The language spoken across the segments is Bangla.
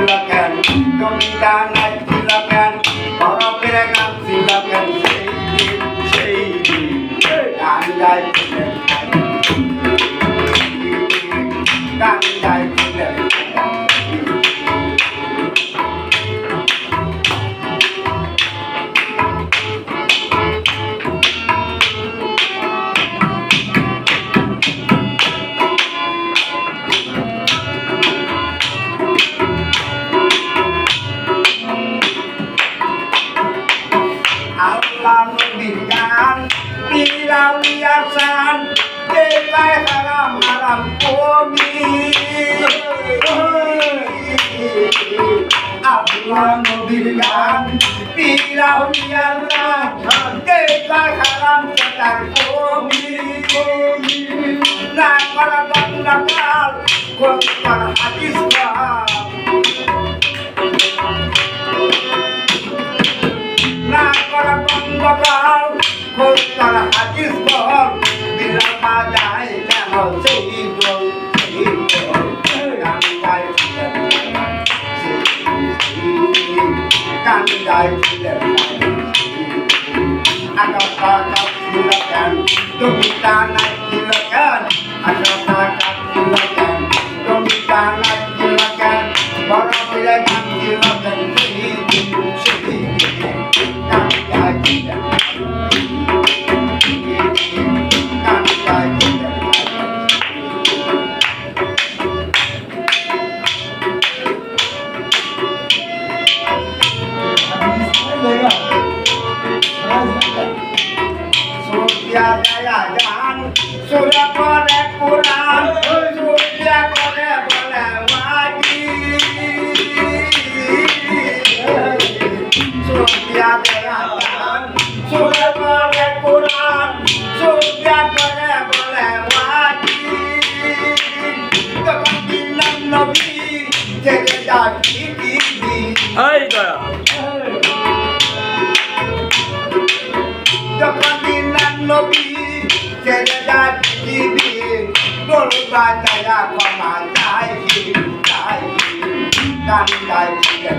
ছিল কেন জমিটা নাই ছিল কেন বরফের গান ছিল কেন সেই দিন সেই দিন গান গাইছিলেন পিরাউলিয়া সান দেবাই হারাম হারাম কমি আল্লাহ নবীর গান পিরাউলিয়া সান দেবাই হারাম সেটার কমি না করা বন্ধ কাল কোন Thank you. সূর্য গান সূর্য করে পুরাণ সূর্য করে বলে মাগি তখন দিলাম নবী থেকে যাচ্ছি দিদি এই দয়া। যখন দিলাম নবী ছেড়ে যাচ্ছি দিদি তোর বাজায়া কমা যাই যাই গান গাইছিলেন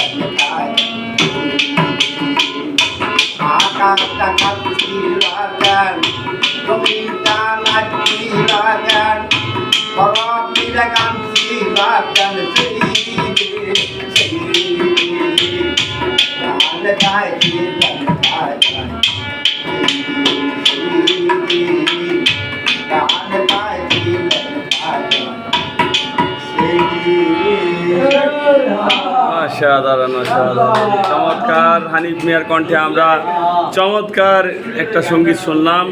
আকাশটা কাঁপছিলেন জমিটা নাচছিলেন বরফিরা গানছিলেন সেই সেই গান গাইছিলেন গান চমৎকার হানিফ মিয়ার কণ্ঠে আমরা চমৎকার একটা সংগীত শুনলাম।